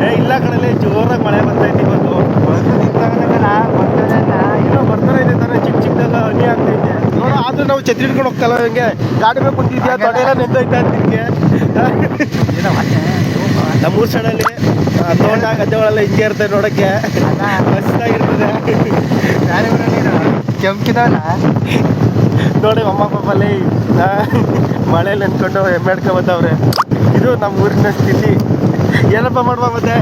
ಏ ಇಲ್ಲ ಕಣಲ್ಲಿ ಜೋರಾಗಿ ಮಳೆ ಬರ್ತಾ ಇತ್ತು ಇವತ್ತು ಏನೋ ಬರ್ತಾನೆ ಇದೆ ತಾನೆ ಚಿಕ್ಕ ಚಿಕ್ಕದಾಗ ಹನಿ ಆಗ್ತೈತೆ ನೋಡ ಆದ್ರೆ ನಾವು ಛತ್ರಿ ಹಿಡ್ಕೊಂಡು ಹೋಗ್ತಲ್ಲ ಹಂಗೆ ಗಾಡಿ ಮೇಲೆ ಕುಂತಿದ್ಯಾ ತೊಡೆ ಎಲ್ಲ ನೆಂದೋಯ್ತಾ ನಿಮಗೆ ನಮ್ಮೂರ್ ಸೈಡಲ್ಲಿ ತೋಟ ಗದ್ದೆಗಳೆಲ್ಲ ಹಿಂಗೆ ಇರ್ತದೆ ನೋಡಕ್ಕೆ. ಮಸ್ತಾಗಿರ್ತದೆ. ಕೆಂಪಿದವಲ್ಲ ನೋಡಿ ಅಮ್ಮ ಪಾಪಲ್ಲಿ ಮಳೆಯಲ್ಲಿ ನೆನ್ಕೊಂಡು ಎಮ್ಮೆ ಹಿಡ್ಕೊಂಬತ್ತವ್ರೆ ಇದು ನಮ್ಮ ಊರಿನ ಸ್ಥಿತಿ. ಏನಪ್ಪ ಮಾಡುವ ಮತ್ತೆ?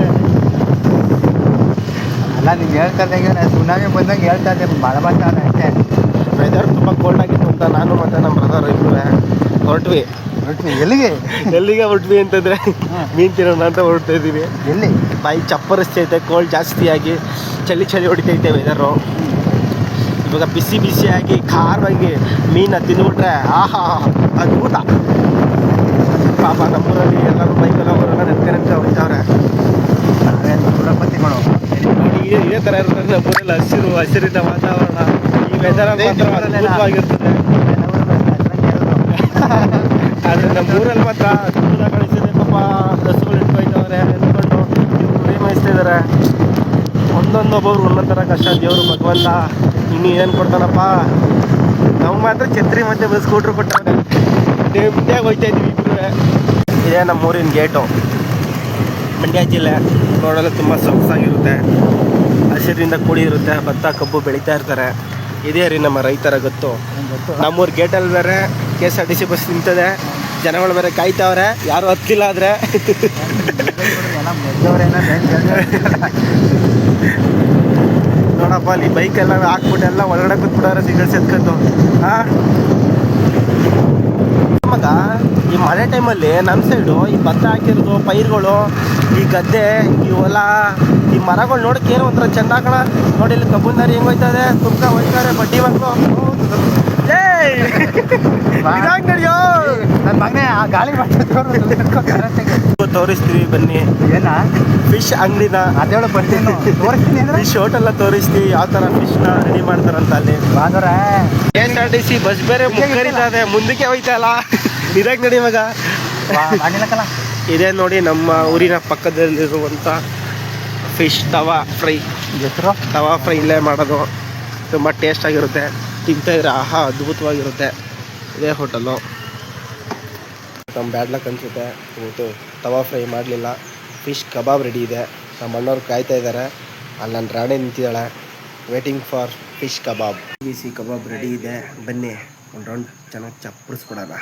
ಅಲ್ಲ ನಿಮ್ಗೆ ಹೇಳ್ತಾ ಇದ್ದಂಗೆ ಸುನಾಮಿ ಬಂದಂಗೆ ಹೇಳ್ತಾ ಇದ್ದೆ ಭಾಳ ಬರ್ತಾನೆ ಅಷ್ಟೇ. ವೆದರ್ ತುಂಬ ಕೋಲ್ಡ್ ಆಗಿತ್ತು ಅಂತ ನಾನು ಮತ್ತೆ ನಮ್ಮ ಬ್ರದರ್ ಇಬ್ಬರು ಹೊರಟ್ವಿ. ಹೊರಟ್ವಿ ಎಲ್ಲಿಗೆ? ಎಲ್ಲಿಗೆ ಹೊರಟ್ವಿ ಅಂತಂದ್ರೆ ಮೀನ್ ತಿನ್ನೋಣ ಅಂತ ಹೊರಡ್ತಾ ಇದ್ದೀವಿ. ಎಲ್ಲಿ? ಬಾಯಿ ಚಪ್ಪರಿಸ್ತೈತೆ ಕೋಲ್ಡ್ ಜಾಸ್ತಿ ಆಗಿ. ಚಳಿ ಚಳಿ ಹೊಡಿತೈತೆ ವೆದರು ಇವಾಗ ಬಿಸಿ ಬಿಸಿ ಆಗಿ ಖಾರವಾಗಿ ಮೀನ ತಿಂದ್ಬಿಟ್ರೆ ಆಹಾ ಅದ್ಭುತ. ಪಾಪ ನಮ್ಮೂರಲ್ಲಿ ಎಲ್ಲರೂ ಬೈಕಲ್ಲಿ ಬರೋಣ ಹೊಡಿತಾವ್ರೆ. ನಾವೇನು ಸುರಪತಿಗಳು ನೋಡಿ ಇದೇ ಇದೇ ಥರ ಇರ್ತದೆ ನಮ್ಮೂರಲ್ಲಿ ಹಸಿರು ಹಸಿರಿನ ವಾತಾವರಣ ಈ ವೆದರ ಮಾತ್ರ ಅದ್ಭುತವಾಗಿರ್ತದೆ. ಆದರೆ ನಮ್ಮ ಊರಲ್ಲಿ ಮಾತ್ರ ದೂರ ಕಳಿಸಿದೆ ಪಾಪ ಹಸುಗಳು ಇಟ್ಕೊಯ್ತವ್ರೆ ಇವ್ರು ಕುರಿ ಮೇಯಿಸ್ತಾ ಇದ್ದಾರೆ ಒಂದೊಂದು ಥರ ಕಷ್ಟ ದೇವರು ಭಗವಂತ ಇನ್ನು ಏನು ಕೊಡ್ತಾನಪ್ಪ? ನಾವು ಮಾತ್ರ ಛತ್ರಿ ಮತ್ತೆ ಬಸ್ ಸ್ಕೂಟ್ರ್ ಕೊಟ್ಟವ್ರೆ. ಮುಂದೆ ಹೋಯ್ತಾ ಇದ್ವಿ ಇಬ್ರು. ಇದೇ ನಮ್ಮ ಊರಿನ ಗೇಟು. ಮಂಡ್ಯ ಜಿಲ್ಲೆ ನೋಡಲು ತುಂಬ ಸೊಗಸಾಗಿರುತ್ತೆ. ಹಸಿರಿಂದ ಕೂಡಿರುತ್ತೆ ಭತ್ತ, ಕಬ್ಬು ಬೆಳೀತಾ ಇರ್ತಾರೆ. ಇದೇ ರೀ ನಮ್ಮ ರೈತರ ಗೊತ್ತು. ನಮ್ಮೂರು ಗೇಟಲ್ಲಿ ಬೇರೆ K S R T C bus ನಿಂತದೆ. ಜನಗಳು ಬೇರೆ ಕಾಯ್ತಾವ್ರೆ. ಯಾರು ಹತ್ತಿಲ್ಲ ಆದರೆ. ನೋಡಪ್ಪ, ಅಲ್ಲಿ ಬೈಕೆಲ್ಲ ಹಾಕ್ಬಿಟ್ಟು ಎಲ್ಲ ಒಳಗಡೆ ಕೂತ್ಬಿಡೋರೆ ಸಿಗಲ್ಸ್ ಎತ್ಕೊಂಡು ಹಾ ಮಗ ಈ ಮಳೆ ಟೈಮಲ್ಲಿ ನಮ್ಮ ಸೈಡು ಈ ಭತ್ತ ಹಾಕಿರೋದು ಪೈರುಗಳು ಈ ಗದ್ದೆ ಈ ಹೊಲ ಈ ಮರಗಳು ನೋಡಕ್ಕೆ ಏನೋ ಒಂಥರ ಚೆಂದ ಕಣ. ನೋಡಿ ಇಲ್ಲಿ ಕಬ್ಬುನಾರಿ ಹೆಂಗ್ ಹೋಯ್ತದೆ. ತುಂಬ ಹೋಯ್ತಾರೆ ಬಡ್ಡಿ ಬಂದು ಏಯ್! ಇದಾಗ್ ನಡ್ಯೋ! ನನ್ನ ಮಗನೇ ಆ ಗಾಳಿ ಮಾಡ್ತಿದ್ರು ತೋರಿಸ್ತೀವಿ ಬನ್ನಿ. ಏನ? ಫಿಶ್ ಅಂಗಡಿನ. ಅದೇಳು ಬರ್ತೀನಿ? ತೋರಿಸ್ತೀನಿ ಫಿಶ್ ಹೋಟೆಲ್ನ ತೋರಿಸ್ತೀವಿ. ಯಾವ ಥರ ಫಿಶ್ನ ರೆಡಿ ಮಾಡ್ತಾರಂತ ಅಲ್ಲಿ. S R T C bus ಬೇರೆ ಇದೆ ಮುಂದಕ್ಕೆ ಹೋಯ್ತಾ ಇದಕ್ಕೆ ಇದಾಗ್ ನಡಿ ಮಗ ಇದೇ ನೋಡಿ ನಮ್ಮ ಊರಿನ ಪಕ್ಕದಲ್ಲಿರುವಂಥ ಫಿಶ್ ತವಾ ಫ್ರೈ ಹೆಸರು ತವಾ ಫ್ರೈ ಇಲ್ಲೇ ಮಾಡೋದು. ತುಂಬ ಟೇಸ್ಟಾಗಿರುತ್ತೆ ತಿಂತಾ ಇದ್ರೆ ಆಹಾ ಅದ್ಭುತವಾಗಿರುತ್ತೆ. ಇದೇ ಹೋಟೆಲು ನಮ್ಮ ಬ್ಯಾಡ್ ಲಕ್ ಅನ್ಸುತ್ತೆ. ಇವತ್ತು ತವಾ ಫ್ರೈ ಮಾಡಲಿಲ್ಲ. ಫಿಶ್ ಕಬಾಬ್ ರೆಡಿ ಇದೆ. ನಮ್ಮ ಅಣ್ಣವ್ರು ಕಾಯ್ತಾ ಇದ್ದಾರೆ ಅಲ್ಲಿ ನನ್ನ ರಾಣಿ ನಿಂತಿದ್ದಾಳೆ. ವೇಟಿಂಗ್ ಫಾರ್ ಫಿಶ್ ಕಬಾಬ್ ಬಿಸಿ ಕಬಾಬ್ ರೆಡಿ ಇದೆ. ಬನ್ನಿ, ಒಂದು ರೌಂಡ್ ಚೆನ್ನಾಗಿ ಚಪ್ಪರಿಸ್ಕೊಡೋಣ